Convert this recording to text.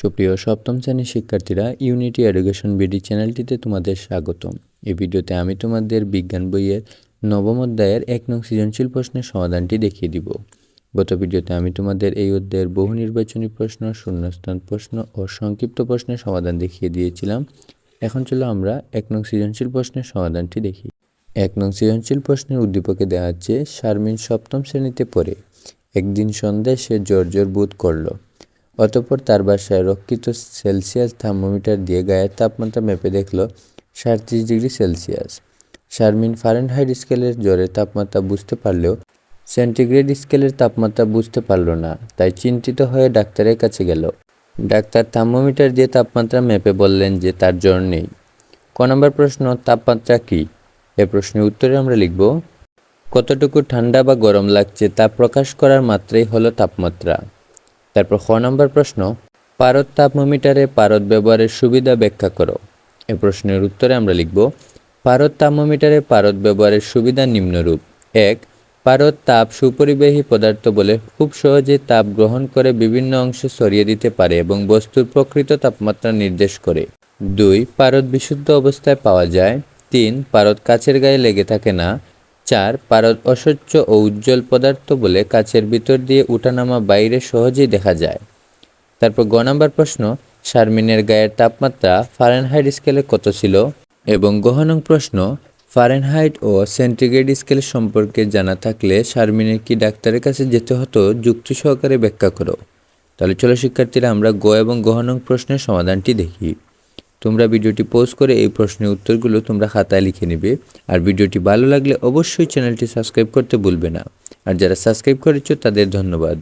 সুপ্রিয় সপ্তম শ্রেণির শিক্ষার্থীরা ইউনিটি এডুকেশন বিডি চ্যানেলটিতে তোমাদের স্বাগতম। এই ভিডিওতে আমি তোমাদের বিজ্ঞান বইয়ের নবম অধ্যায়ের এক নং সৃজনশীল প্রশ্নের সমাধানটি দেখিয়ে দিব। গত ভিডিওতে আমি তোমাদের এই অধ্যায়ের বহু নির্বাচনী প্রশ্ন, শূন্যস্থান প্রশ্ন ও সংক্ষিপ্ত প্রশ্নের সমাধান দেখিয়ে দিয়েছিলাম। এখন চলো আমরা এক নং সৃজনশীল প্রশ্নের সমাধানটি দেখি। এক নং সৃজনশীল প্রশ্নের উদ্দীপকে দেওয়া আছে শারমিন সপ্তম শ্রেণীতে পড়ে। একদিন সন্ধ্যায় সে জ্বর বোধ করল। অতঃপর তার বাসায় রক্ষিত সেলসিয়াস থার্মোমিটার দিয়ে গায়ের তাপমাত্রা মেপে দেখল সাঁত্রিশ ডিগ্রি সেলসিয়াস। শারমিন ফারেনহাইট স্কেলের জ্বরের তাপমাত্রা বুঝতে পারলেও সেন্টিগ্রেড স্কেলের তাপমাত্রা বুঝতে পারল না, তাই চিন্তিত হয়ে ডাক্তারের কাছে গেল। ডাক্তার থার্মোমিটার দিয়ে তাপমাত্রা মেপে বললেন যে তার জ্বর নেই। ক নম্বর প্রশ্ন, তাপমাত্রা কী? এ প্রশ্নের উত্তরে আমরা লিখব, কতটুকু ঠান্ডা বা গরম লাগছে তা প্রকাশ করার মাত্রাই হলো তাপমাত্রা। তারপর খ নম্বর প্রশ্ন, পারদ তাপমোমিটারে পারদ ব্যবহারের সুবিধা ব্যাখ্যা করো। এ প্রশ্নের উত্তরে আমরা লিখব, পারদ তাপমোমিটারে পারদ ব্যবহারের সুবিধা নিম্নরূপ। এক, পারদ তাপ সুপরিবাহী পদার্থ বলে খুব সহজে তাপ গ্রহণ করে বিভিন্ন অংশে ছড়িয়ে দিতে পারে এবং বস্তুর প্রকৃত তাপমাত্রা নির্দেশ করে। দুই, পারদ বিশুদ্ধ অবস্থায় পাওয়া যায়। তিন, পারদ কাছের গায়ে লেগে থাকে না। চার পারদ অস্বচ্ছ ও উজ্জ্বল পদার্থ বলে কাচের ভিতর দিয়ে উঠানামা বাইরে সহজেই দেখা যায়। তারপর গ নম্বর প্রশ্ন, শারমিনের গায়ের তাপমাত্রা ফারেনহাইট স্কেলে কত ছিল? এবং গহনং প্রশ্ন, ফারেনহাইট ও সেন্টিগ্রেড স্কেল সম্পর্কে জানা থাকলে শারমিনের কি ডাক্তারের কাছে যেতে হতো যুক্তি সহকারে ব্যাখ্যা করো। তাহলে চলো শিক্ষার্থীরা আমরা গ এবং গহনং প্রশ্নের সমাধানটি দেখি। তোমরা ভিডিওটি পোস্ট করে এই প্রশ্নের উত্তরগুলো তোমরা খাতায় লিখে নেবে। আর ভিডিওটি ভালো লাগলে অবশ্যই চ্যানেলটি সাবস্ক্রাইব করতে ভুলবে না। আর যারা সাবস্ক্রাইব করেছ তাদের ধন্যবাদ।